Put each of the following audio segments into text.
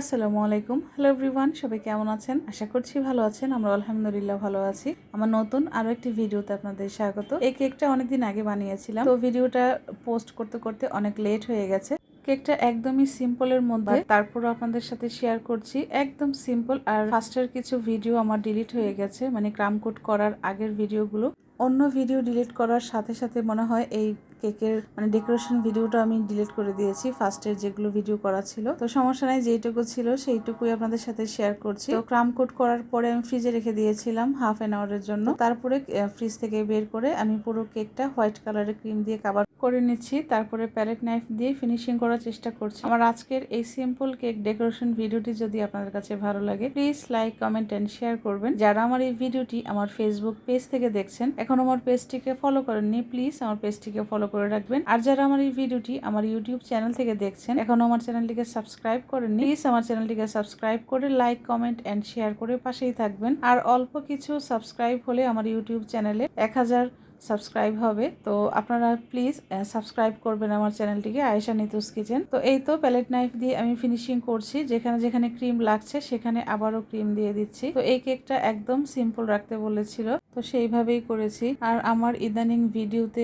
আসসালামু আলাইকুম। Hello everyone সবাই কেমন আছেন? আশা করছি ভালো আছেন আমরা আলহামদুলিল্লাহ ভালো আছি। আমার নতুন আরও একটি ভিডিওতে আপনাদের স্বাগত। এই কেকটা অনেকদিন আগে বানিয়েছিলাম। তো ভিডিওটা পোস্ট করতে করতে অনেক লেট হয়ে গেছে। কেকটা একদমই সিম্পলের মধ্যে। তারপর আপনাদের সাথে শেয়ার করছি। একদম সিম্পল আর ফার্স্টের কিছু ভিডিও আমার ডিলিট হয়ে গেছে মানে ক্রাম কোট করার আগের ভিডিওগুলো অন্য ভিডিও ডিলিট করার সাথে সাথে মনে হয় এই কেকের মানে ডেকোরেশন ভিডিওটা আমি ডিলিট করে দিয়েছি, ফার্স্টের যেগুলো ভিডিও করা ছিল। তো সমস্যা নাই, যেইটুকু ছিল সেইটুকুই আপনাদের সাথে শেয়ার করছি। তো ক্রাম কোট করার পরে আমি ফ্রিজে রেখে দিয়েছিলাম হাফ এন আওয়ারের জন্য। তারপরে ফ্রিজ থেকে বের করে আমি পুরো কেকটা হোয়াইট কালারের ক্রিম দিয়ে কাভার করে নিচ্ছি। তারপরে প্যালেট নাইফ দিয়ে ফিনিশিং করার চেষ্টা করছি। আমার আজকের এই সিম্পল কেক ডেকোরেশন ভিডিওটি যদি আপনাদের কাছে ভালো লাগে please like comment and share করবেন। যারা আমার এই ভিডিওটি আমার ফেসবুক পেজ থেকে দেখছেন, এখন আমার পেজটিকে ফলো করেননি প্লিজ আমার পেজটিকে ফলো করে রাখবেন। আর যারা আমার এই ভিডিওটি আমার ইউটিউব চ্যানেল থেকে দেখছেন, এখনও আমার চ্যানেলটিকে সাবস্ক্রাইব করেননি প্লিজ আমার চ্যানেলটিকে সাবস্ক্রাইব করে লাইক কমেন্ট অ্যান্ড শেয়ার করে পাশেই থাকবেন। আর অল্প কিছু সাবস্ক্রাইব হলে আমার ইউটিউব চ্যানেলে এক হাজার সাবস্ক্রাইব হবে। তো আপনারা প্লিজ সাবস্ক্রাইব করবেন আমার চ্যানেলটিকে, আয়েশা নিতুস কিচেন। তো এই তো প্যালেট নাইফ দিয়ে আমি ফিনিশিং করছি। যেখানে যেখানে ক্রিম লাগছে, সেখানে আবারও ক্রিম দিয়ে দিচ্ছি। তো এই কেকটা একদম সিম্পল রাখতে বলেছিল। তো সেইভাবেই করেছি। আর আমার ইদানিং ভিডিওতে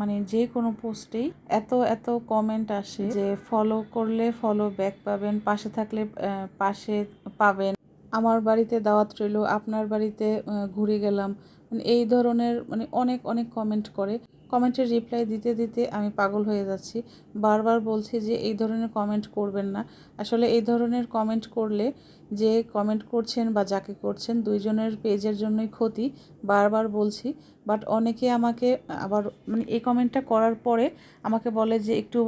মানে যে কোনো পোস্টেই এত এত কমেন্ট আসে যে ফলো করলে ফলো ব্যাক পাবেন, পাশে থাকলে পাশে পাবেন। আমার বাড়িতে দাওয়াত রইল, আপনার বাড়িতে ঘুরে গেলাম। মানে এই ধরনের মানে অনেক অনেক কমেন্ট করে। কমেন্টের রিপ্লাই দিতে দিতে আমি পাগল হয়ে যাচ্ছি। বারবার বলছি যে এই ধরনের কমেন্ট করবেন না। আসলে এই ধরনের কমেন্ট করলে যে কমেন্ট করছেন বা যাকে করছেন দুইজনের পেজের জন্যই ক্ষতি, বারবার বলছি। বাট অনেকে আমাকে আবার মানে এই কমেন্টটা করার পরে আমাকে বলে যে একটু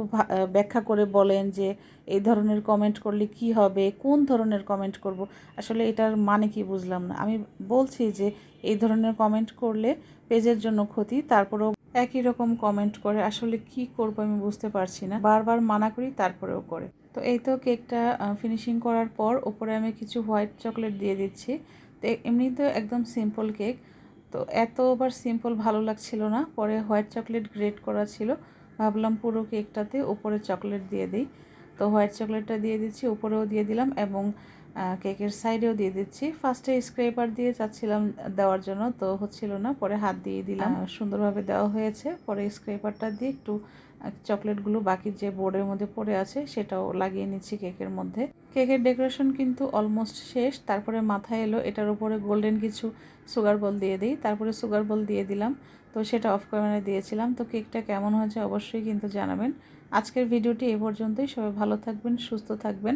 ব্যাখ্যা করে বলেন যে এই ধরনের কমেন্ট করলে কি হবে, কোন ধরনের কমেন্ট করব। আসলে এটার মানে কি বুঝলাম না। আমি বলছি যে এই ধরনের কমেন্ট করলে পেজের জন্য ক্ষতি, তারপরেও একই রকম কমেন্ট করে, আসলে কি করব আমি বুঝতে পারছি না। বারবার মানা করি, তারপরেও করে। তো এই তো কেকটা ফিনিশিং করার পর ওপরে আমি কিছু হোয়াইট চকলেট দিয়ে দিচ্ছি। তো এমনি তো একদম সিম্পল কেক তো এত এতবার সিম্পল ভালো লাগছিল না। পরে হোয়াইট চকলেট গ্রেট করা ছিল। ভাবলাম পুরো কেকটাতে উপরে চকলেট দিয়ে দিই। তো হোয়াইট চকলেটটা দিয়ে দিচ্ছি উপরেও দিয়ে দিলাম এবং কেকের সাইডেও দিয়ে দিচ্ছি। ফার্স্টে স্ক্রেপার দিয়ে চাচ্ছিলাম দেওয়ার জন্য তো হচ্ছিল না। পরে হাত দিয়ে দিলাম। সুন্দরভাবে দেওয়া হয়েছে। পরে স্ক্রেপারটা দিয়ে একটু চকলেটগুলো বাকি যে বোর্ডের মধ্যে পড়ে আছে সেটাও লাগিয়ে নিচ্ছি কেকের মধ্যে। কেকের ডেকোরেশন কিন্তু অলমোস্ট শেষ। তারপরে মাথায় এলো এটার উপরে গোল্ডেন কিছু সুগার বল দিয়ে দিই। তারপরে সুগার বল দিয়ে দিলাম। তো সেটা অফ ক্যামেরায় দিয়েছিলাম। তো কেকটা কেমন হয়েছে অবশ্যই কিন্তু জানাবেন। আজকের ভিডিওটি এ পর্যন্তই। সবাই ভালো থাকবেন সুস্থ থাকবেন।